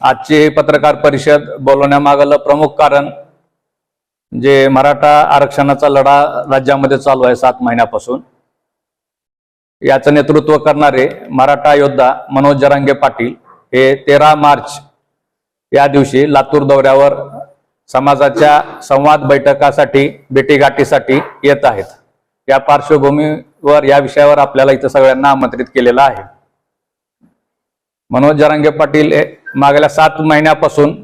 आजची पत्रकार परिषद बोलवण्यामागलं प्रमुख कारण जे मराठा आरक्षणाचा लढा राज्यामध्ये चालू आहे सात महिन्यापासून याचं नेतृत्व करणारे मराठा योद्धा मनोज जरांगे पाटील हे तेरा मार्च या दिवशी लातूर दौऱ्यावर समाजाच्या संवाद बैठकासाठी भेटीगाठीसाठी येत आहेत. या पार्श्वभूमीवर या विषयावर आपल्याला इथं सगळ्यांना आमंत्रित केलेलं आहे. मनोज जरांगे पाटील मागल्या सात महिन्यापासून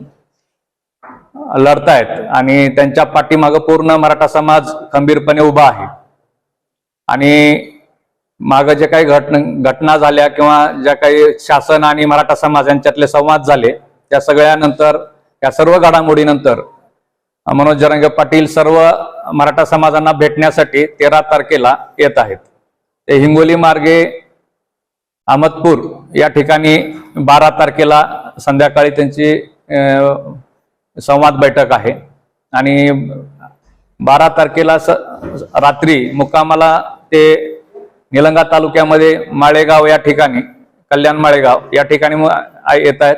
लढतायत आणि त्यांच्या पाठीमागं पूर्ण मराठा समाज खंबीरपणे उभा आहे. आणि मागं जे काही घटन घटना झाल्या किंवा ज्या काही शासन आणि मराठा समाज यांच्यातले संवाद झाले त्या सगळ्यानंतर या सर्व घडामोडीनंतर मनोज जरंगे पाटील सर्व मराठा समाजांना भेटण्यासाठी तेरा तारखेला येत आहेत. ते हिंगोली मार्गे अहमदपूर या ठिकाणी बारा तारखेला संध्याकाळी त्यांची संवाद बैठक आहे. आणि बारा तारखेला स रात्री मुक्कामाला ते निलंगा तालुक्यामध्ये माळेगाव या ठिकाणी कल्याण माळेगाव या ठिकाणी येत आहेत.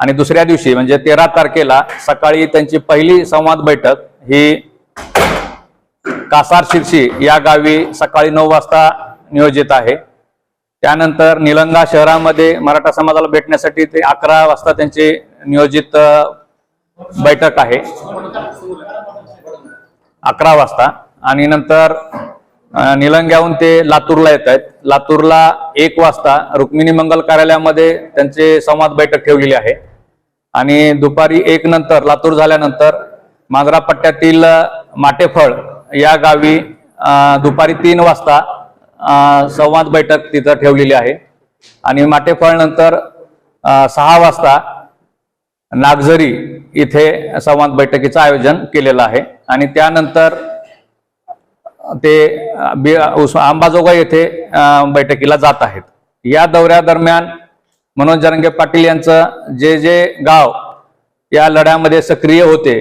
आणि दुसऱ्या दिवशी म्हणजे तेरा तारखेला सकाळी त्यांची पहिली संवाद बैठक ही कासार शिरशी या गावी सकाळी नऊ वाजता नियोजित आहे. त्यानंतर निलंगा शहरामध्ये मराठा समाजाला भेटण्यासाठी ते अकरा वाजता त्यांची नियोजित बैठक आहे. अकरा वाजता. आणि नंतर निलंग्याहून ते लातूरला येत आहेत. लातूरला एक वाजता रुक्मिणी मंगल कार्यालयामध्ये त्यांचे संवाद बैठक ठेवलेली आहे. आणि दुपारी एक नंतर लातूर झाल्यानंतर मांजरा पट्ट्यातील माटेफळ या गावी दुपारी तीन वाजता संवाद बैठक तिथं ठेवलेली आहे. आणि माटेफळनंतर सहा वाजता नागझरी इथे संवाद बैठकीचं आयोजन केलेलं आहे. आणि त्यानंतर ते बी- उस- अंबाजोगाई येथे बैठकीला जात आहेत. या दौऱ्यादरम्यान मनोज जरंगे पाटील यांचं जे जे गाव या लढ्यामध्ये सक्रिय होते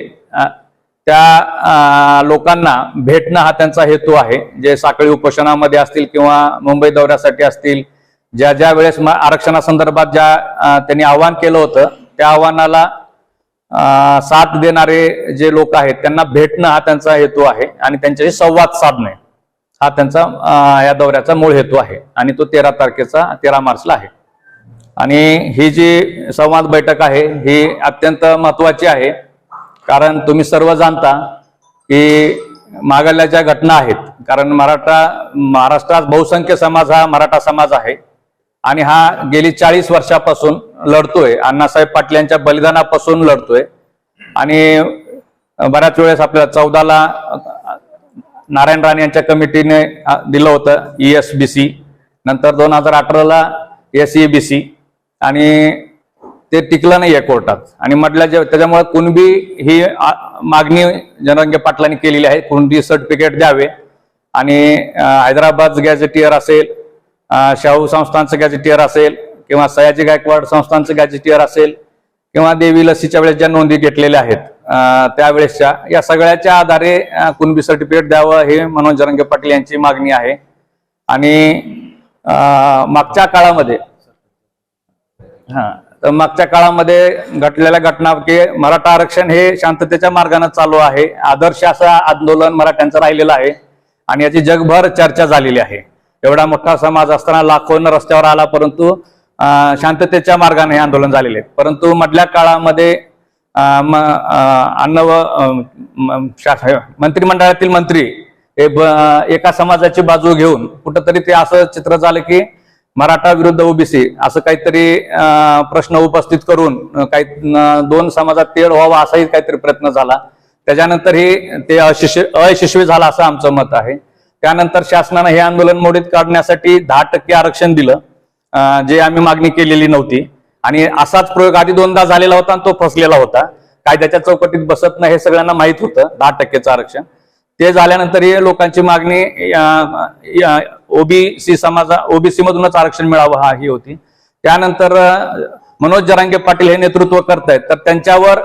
त्या लोकांना भेटणं हा त्यांचा हेतू आहे. जे साखळी उपोषणामध्ये असतील किंवा मुंबई दौऱ्यासाठी असतील ज्या ज्या वेळेस आरक्षणासंदर्भात ज्या त्यांनी आव्हान केलं होतं त्या आव्हानाला साथ देणारे जे लोक आहेत त्यांना भेटणं हा त्यांचा हेतू आहे आणि त्यांच्याशी संवाद साधणे हा त्यांचा या दौऱ्याचा मूळ हेतू आहे आणि तो तेरा तारखेचा तेरा मार्चला आहे. आणि ही जी संवाद बैठक आहे ही अत्यंत महत्वाची आहे. कारण तुम्ही सर्व जाणता की मागल्या ज्या घटना आहेत कारण मराठा महाराष्ट्रात बहुसंख्य समाज हा मराठा समाज आहे आणि हा गेली चाळीस वर्षापासून लढतोय. अण्णासाहेब पाटील यांच्या बलिदानापासून लढतोय. आणि बऱ्याच वेळेस आपल्याला चौदाला नारायण राणे यांच्या कमिटीने दिलं होतं ई एस बी सी नंतर दोन हजार अठराला एस ई बी सी आणि ते टिकलं नाही आहे कोर्टात. आणि म्हटलं जे त्याच्यामुळे कुणबी ही मागणी जनांगे पाटलांनी केलेली आहे. कुणबी सर्टिफिकेट द्यावे. आणि हैदराबाद गॅझेटियर असेल शाहू संस्थांचं गॅझेटियर असेल किंवा सयाजी गायकवाड संस्थांचं गॅझेटियर असेल किंवा देवी लसीच्या वेळेस ज्या नोंदी घेतलेल्या आहेत त्यावेळेसच्या या सगळ्याच्या आधारे कुणबी सर्टिफिकेट द्यावं हे मनोज जरंगे पाटील यांची मागणी आहे. आणि मागच्या काळामध्ये हा. तर मागच्या काळामध्ये घटलेल्या घटना की मराठा आरक्षण हे शांततेच्या मार्गाने चालू आहे. आदर्श असं आंदोलन मराठ्यांचं राहिलेलं आहे आणि याची जगभर चर्चा झालेली आहे. एवढा मोठा समाज असताना लाखोन रस्त्यावर आला परंतु शांततेच्या मार्गाने हे आंदोलन झालेले आहे. परंतु मधल्या काळामध्ये अन्न व मंत्रिमंडळातील मंत्री हे एका समाजाची बाजू घेऊन कुठंतरी ते असं चित्र झालं की मराठा विरुद्ध ओबीसी असं काहीतरी प्रश्न उपस्थित करून काही दोन समाजात तेढ व्हावा असाही काहीतरी प्रयत्न झाला. त्याच्यानंतर हे ते अयशस्वी अयशस्वी झालं असं आमचं मत आहे. त्यानंतर शासनानं हे आंदोलन मोडीत काढण्यासाठी दहा टक्के आरक्षण दिलं. जे आम्ही मागणी केलेली नव्हती. आणि असाच प्रयोग आधी दोनदा झालेला होता आणि तो फसलेला होता. कायद्याच्या चौकटीत बसत नाही हे सगळ्यांना माहीत होतं दहा टक्केचं आरक्षण. ते झाल्यानंतरही लोकांची मागणी ओबीसी समाजा ओबीसी मधूनच आरक्षण मिळावं हा ही होती. त्यानंतर मनोज जरांगे पाटील हे नेतृत्व करतायत. तर त्यांच्यावर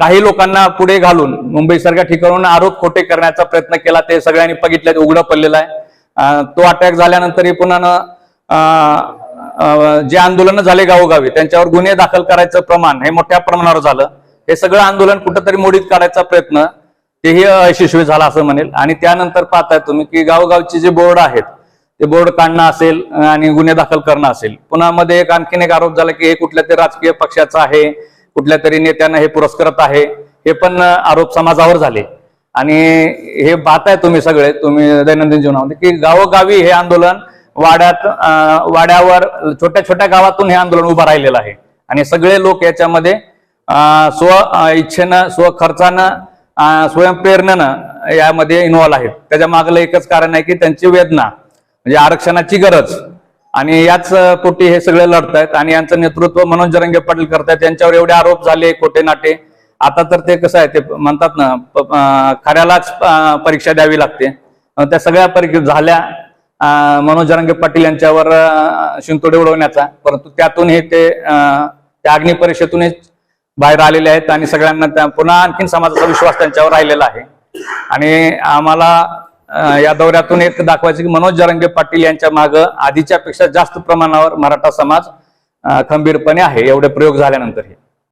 काही लोकांना पुढे घालून मुंबईसारख्या ठिकाणून आरोप खोटे करण्याचा प्रयत्न केला. ते सगळ्यांनी बघितलं उघडं पडलेलं आहे. तो अटॅक झाल्यानंतरही पुन्हा जे आंदोलन झाले गावोगावी त्यांच्यावर गुन्हे दाखल करायचं प्रमाण हे मोठ्या प्रमाणावर झालं. हे सगळं आंदोलन कुठंतरी मोडीत काढायचा प्रयत्न तेही यशस्वी झाला असं म्हणेल. आणि त्यानंतर पाहताय तुम्ही की गावगावचे जे बोर्ड आहेत ते बोर्ड काढणं असेल आणि गुन्हे दाखल करणं असेल. पुन्हा मध्ये एक आणखीन एक आरोप झाला की हे कुठल्या तरी राजकीय पक्षाचं आहे कुठल्या तरी नेत्यांना हे पुरस्कृत आहे हे पण आरोप समाजावर झाले. आणि हे पाहताय तुम्ही सगळे तुम्ही दैनंदिन जीवनामध्ये की गावोगावी हे आंदोलन वाड्यात वाड्यावर छोट्या छोट्या गावातून हे आंदोलन उभं राहिलेलं आहे. आणि सगळे लोक याच्यामध्ये स्व इच्छेनं स्व खर्चानं स्वयंप्रेरणेनं यामध्ये इन्व्हॉल्व आहेत. त्याच्या मागलं एकच कारण आहे की त्यांची वेदना म्हणजे आरक्षणाची गरज. आणि याच पोटी हे सगळे लढतायत आणि यांचं नेतृत्व मनोज जरंगे पाटील करतायत. यांच्यावर एवढे आरोप झाले खोटे नाटे. आता तर ते कसं आहे ते म्हणतात ना खऱ्यालाच परीक्षा द्यावी लागते. त्या सगळ्या परीक्षा झाल्या. मनोज जरंगे पाटील यांच्यावर शिंतोडे उडवण्याचा. परंतु त्यातून हे ते अं, त्या अग्नि परीक्षेतून बाहेर आलेले आहेत आणि सगळ्यांना त्या पुन्हा आणखीन समाजाचा विश्वास त्यांच्यावर राहिलेला आहे. आणि आम्हाला या दौऱ्यातून एक दाखवायचं की मनोज जरंगे पाटील यांच्या मागं आधीच्या पेक्षा जास्त प्रमाणावर मराठा समाज खंबीरपणे आहे. एवढे प्रयोग झाल्यानंतर हे.